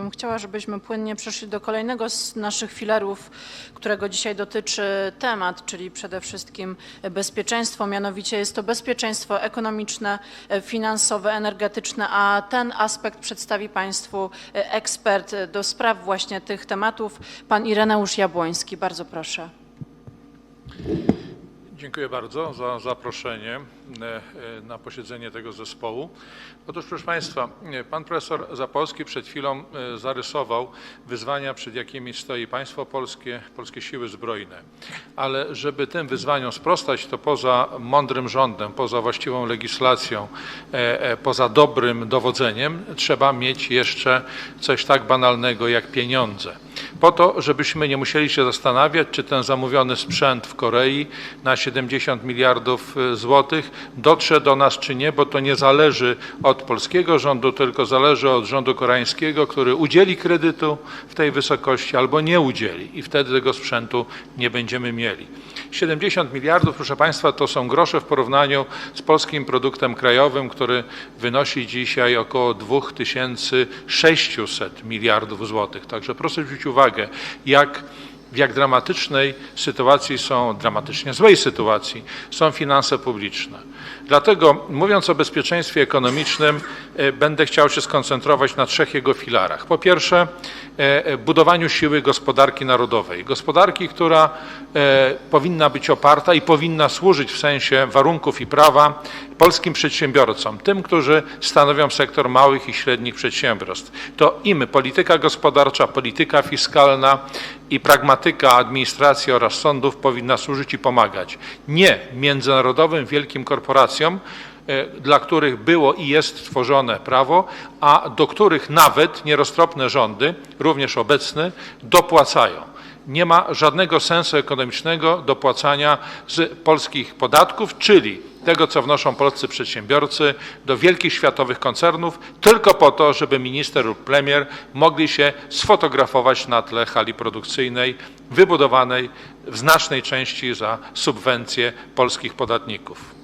Bym chciała, żebyśmy płynnie przeszli do kolejnego z naszych filarów, którego dzisiaj dotyczy temat, czyli przede wszystkim bezpieczeństwo. Mianowicie jest to bezpieczeństwo ekonomiczne, finansowe, energetyczne, a ten aspekt przedstawi Państwu ekspert do spraw właśnie tych tematów, pan Ireneusz Jabłoński. Bardzo proszę. Dziękuję bardzo za zaproszenie e, e, na posiedzenie tego zespołu. Otóż proszę Państwa, e, pan profesor Zapolski przed chwilą zarysował wyzwania, przed jakimi stoi państwo polskie, polskie siły zbrojne. Ale żeby tym wyzwaniom sprostać, to poza mądrym rządem, poza właściwą legislacją, poza dobrym dowodzeniem, trzeba mieć jeszcze coś tak banalnego jak pieniądze po to, żebyśmy nie musieli się zastanawiać, czy ten zamówiony sprzęt w Korei na 70 miliardów y, złotych dotrze do nas, czy nie, bo to nie zależy od polskiego rządu, tylko zależy od rządu koreańskiego, który udzieli kredytu w tej wysokości albo nie udzieli i wtedy tego sprzętu nie będziemy mieli. 70 miliardów, proszę Państwa, to są grosze w porównaniu z polskim produktem krajowym, który wynosi dzisiaj około 2600 miliardów złotych. Także proszę zwrócić uwagę, jak w jak dramatycznej sytuacji są, dramatycznie złej sytuacji są finanse publiczne. Dlatego mówiąc o bezpieczeństwie ekonomicznym, e, będę chciał się skoncentrować na trzech jego filarach. Po pierwsze, e, e, budowaniu siły gospodarki narodowej. Gospodarki, która powinna być oparta i powinna służyć w sensie warunków i prawa polskim przedsiębiorcom, tym, którzy stanowią sektor małych i średnich przedsiębiorstw. To im polityka gospodarcza, polityka fiskalna i pragmatyka administracji oraz sądów powinna służyć i pomagać. Nie międzynarodowym wielkim korporacjom, e, dla których było i jest tworzone prawo, a do których nawet nieroztropne rządy, również obecne, dopłacają. Nie ma żadnego sensu ekonomicznego dopłacania z polskich podatków, czyli tego, co wnoszą polscy przedsiębiorcy do wielkich światowych koncernów, tylko po to, żeby minister lub premier mogli się sfotografować na tle hali produkcyjnej, wybudowanej w znacznej części za subwencje polskich podatników.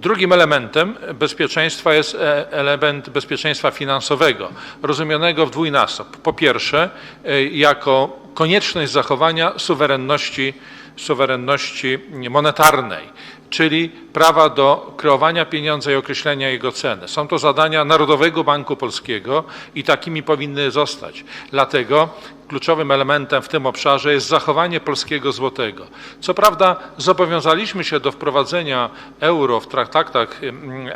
Drugim elementem bezpieczeństwa jest e, element bezpieczeństwa finansowego, rozumianego w dwójnasób. Po pierwsze, e, jako konieczność zachowania suwerenności, suwerenności monetarnej, czyli prawa do kreowania pieniądza i określenia jego ceny. Są to zadania Narodowego Banku Polskiego i takimi powinny zostać. Dlatego kluczowym elementem w tym obszarze jest zachowanie polskiego złotego. Co prawda zobowiązaliśmy się do wprowadzenia euro w traktatach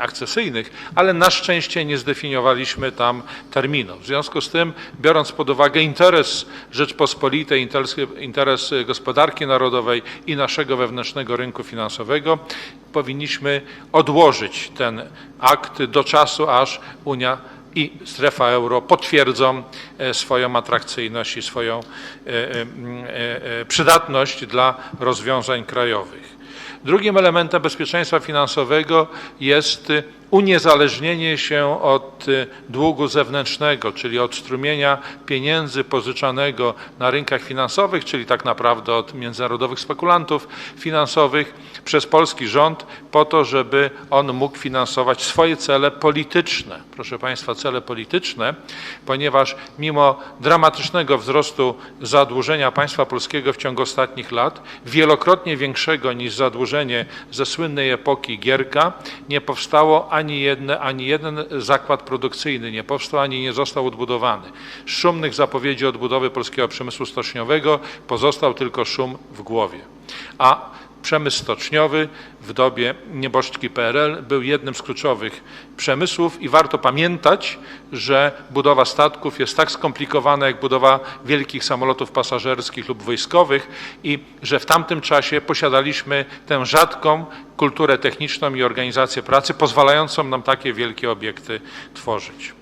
akcesyjnych, ale na szczęście nie zdefiniowaliśmy tam terminów. W związku z tym, biorąc pod uwagę interes Rzeczpospolitej, interes gospodarki narodowej i naszego wewnętrznego rynku finansowego, powinniśmy odłożyć ten akt do czasu, aż Unia i strefa euro potwierdzą e, swoją atrakcyjność i swoją e, e, przydatność dla rozwiązań krajowych. Drugim elementem bezpieczeństwa finansowego jest y, uniezależnienie się od y, długu zewnętrznego, czyli od strumienia pieniędzy pożyczanego na rynkach finansowych, czyli tak naprawdę od międzynarodowych spekulantów finansowych przez polski rząd, po to, żeby on mógł finansować swoje cele polityczne. Proszę Państwa, cele polityczne, ponieważ mimo dramatycznego wzrostu zadłużenia państwa polskiego w ciągu ostatnich lat, wielokrotnie większego niż zadłużenie ze słynnej epoki Gierka, nie powstało ani, jedne, ani jeden zakład produkcyjny, nie powstał ani nie został odbudowany. Z szumnych zapowiedzi odbudowy polskiego przemysłu stoczniowego pozostał tylko szum w głowie. A przemysł stoczniowy w dobie nieboszczki PRL był jednym z kluczowych przemysłów i warto pamiętać, że budowa statków jest tak skomplikowana jak budowa wielkich samolotów pasażerskich lub wojskowych i że w tamtym czasie posiadaliśmy tę rzadką kulturę techniczną i organizację pracy pozwalającą nam takie wielkie obiekty tworzyć.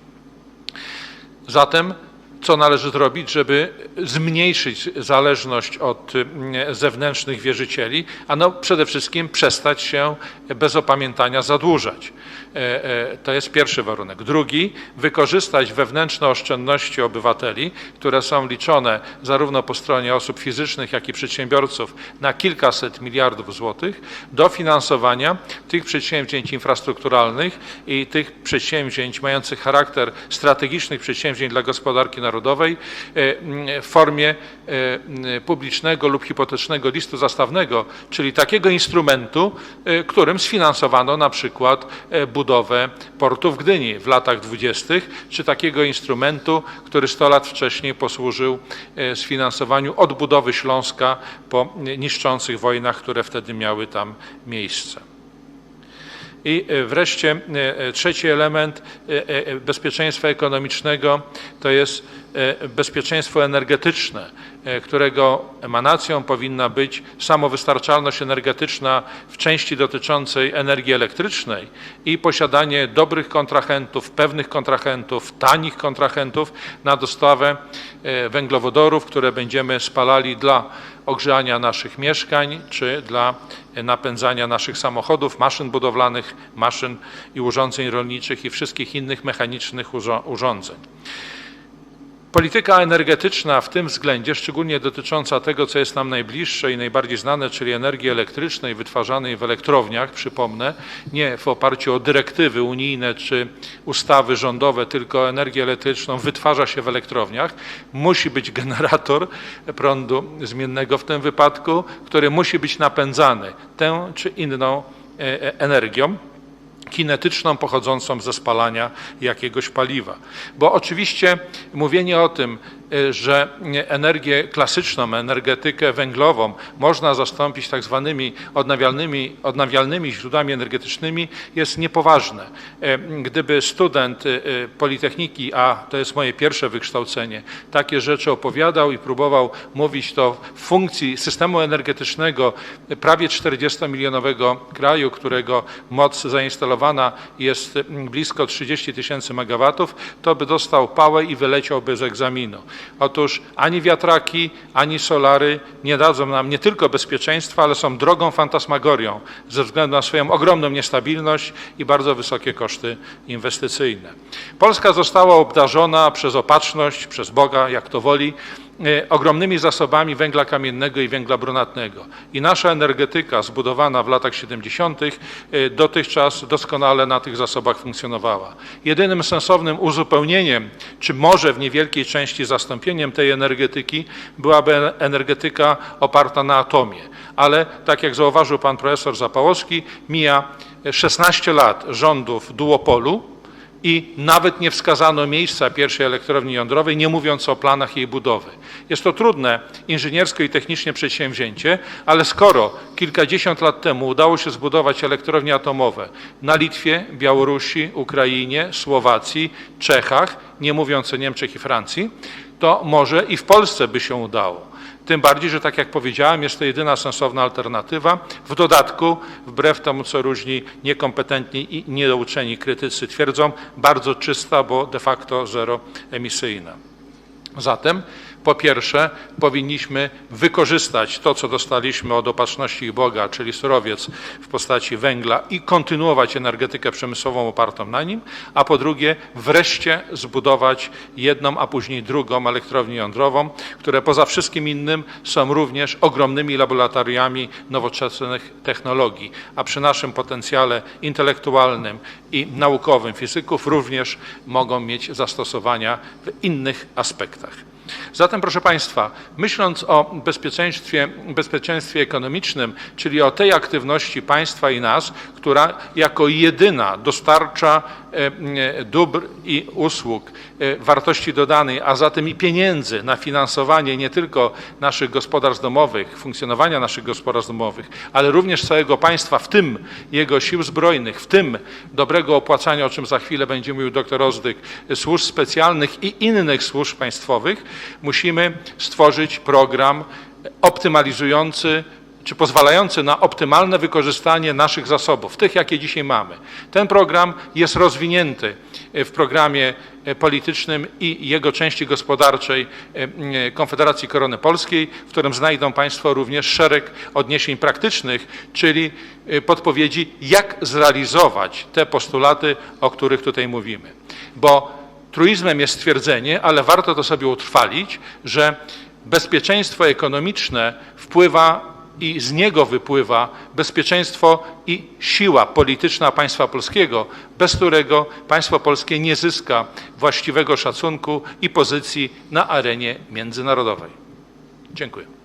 Zatem co należy zrobić, żeby zmniejszyć zależność od mm, zewnętrznych wierzycieli, a no przede wszystkim przestać się bez opamiętania zadłużać. E, e, To jest pierwszy warunek. Drugi, wykorzystać wewnętrzne oszczędności obywateli, które są liczone zarówno po stronie osób fizycznych, jak i przedsiębiorców na kilkaset miliardów złotych do finansowania tych przedsięwzięć infrastrukturalnych i tych przedsięwzięć mających charakter strategicznych przedsięwzięć dla gospodarki narodowej e, m, w formie e, publicznego lub hipotecznego listu zastawnego, czyli takiego instrumentu, e, którym sfinansowano na przykład e, budowę portu w Gdyni w latach dwudziestych, czy takiego instrumentu, który 100 lat wcześniej posłużył e, sfinansowaniu odbudowy Śląska po niszczących wojnach, które wtedy miały tam miejsce. I e, wreszcie e, e, trzeci element bezpieczeństwa ekonomicznego to jest bezpieczeństwo energetyczne, którego emanacją powinna być samowystarczalność energetyczna w części dotyczącej energii elektrycznej i posiadanie dobrych kontrahentów, pewnych kontrahentów, tanich kontrahentów na dostawę węglowodorów, które będziemy spalali dla ogrzania naszych mieszkań czy dla napędzania naszych samochodów, maszyn budowlanych, maszyn i urządzeń rolniczych i wszystkich innych mechanicznych urządzeń. Polityka energetyczna w tym względzie, szczególnie dotycząca tego, co jest nam najbliższe i najbardziej znane, czyli energii elektrycznej wytwarzanej w elektrowniach, przypomnę, nie w oparciu o dyrektywy unijne czy ustawy rządowe, tylko energię elektryczną wytwarza się w elektrowniach, musi być generator prądu zmiennego w tym wypadku, który musi być napędzany tą czy inną e, e, energią kinetyczną pochodzącą ze spalania jakiegoś paliwa. Bo oczywiście mówienie o tym, że energię klasyczną, energetykę węglową można zastąpić tak zwanymi odnawialnymi, odnawialnymi źródłami energetycznymi jest niepoważne. E, Gdyby student y, y, Politechniki, a to jest moje pierwsze wykształcenie, takie rzeczy opowiadał i próbował mówić to w funkcji systemu energetycznego prawie 40-milionowego kraju, którego moc zainstalowana jest mm, blisko 30 tysięcy megawatów, to by dostał pałę i wyleciałby z egzaminu. Otóż ani wiatraki, ani solary nie dadzą nam nie tylko bezpieczeństwa, ale są drogą fantasmagorią ze względu na swoją ogromną niestabilność i bardzo wysokie koszty inwestycyjne. Polska została obdarzona przez opatrzność, przez Boga, jak to woli, ogromnymi zasobami węgla kamiennego i węgla brunatnego. I nasza energetyka zbudowana w latach 70. e, dotychczas doskonale na tych zasobach funkcjonowała. Jedynym sensownym uzupełnieniem, czy może w niewielkiej części zastąpieniem tej energetyki byłaby energetyka oparta na atomie. Ale tak jak zauważył pan profesor Zapałowski, mija 16 lat rządów duopolu, i nawet nie wskazano miejsca pierwszej elektrowni jądrowej, nie mówiąc o planach jej budowy. Jest to trudne inżyniersko i technicznie przedsięwzięcie, ale skoro kilkadziesiąt lat temu udało się zbudować elektrownie atomowe na Litwie, Białorusi, Ukrainie, Słowacji, Czechach, nie mówiąc o Niemczech i Francji, to może i w Polsce by się udało. Tym bardziej, że tak jak powiedziałem, jest to jedyna sensowna alternatywa. W dodatku, wbrew temu, co różni niekompetentni i niedouczeni krytycy twierdzą, bardzo czysta, bo de facto zeroemisyjna. Zatem po pierwsze powinniśmy wykorzystać to, co dostaliśmy od opatrzności Boga, czyli surowiec w postaci węgla i kontynuować energetykę przemysłową opartą na nim, a po drugie wreszcie zbudować jedną, a później drugą elektrownię jądrową, które poza wszystkim innym są również ogromnymi laboratoriami nowoczesnych technologii, a przy naszym potencjale intelektualnym i naukowym fizyków również mogą mieć zastosowania w innych aspektach. Zatem, proszę Państwa, myśląc o bezpieczeństwie, bezpieczeństwie ekonomicznym, czyli o tej aktywności państwa i nas, która jako jedyna dostarcza e, e, dóbr i usług e, wartości dodanej, a zatem i pieniędzy na finansowanie nie tylko naszych gospodarstw domowych, funkcjonowania naszych gospodarstw domowych, ale również całego państwa, w tym jego sił zbrojnych, w tym dobrego opłacania, o czym za chwilę będzie mówił dr Rozdyk, służb specjalnych i innych służb państwowych, musimy stworzyć program optymalizujący czy pozwalający na optymalne wykorzystanie naszych zasobów, tych jakie dzisiaj mamy. Ten program jest rozwinięty w programie politycznym i jego części gospodarczej e, Konfederacji Korony Polskiej, w którym znajdą Państwo również szereg odniesień praktycznych, czyli e, podpowiedzi, jak zrealizować te postulaty, o których tutaj mówimy. Bo truizmem jest stwierdzenie, ale warto to sobie utrwalić, że bezpieczeństwo ekonomiczne wpływa i z niego wypływa bezpieczeństwo i siła polityczna państwa polskiego, bez którego państwo polskie nie zyska właściwego szacunku i pozycji na arenie międzynarodowej. Dziękuję.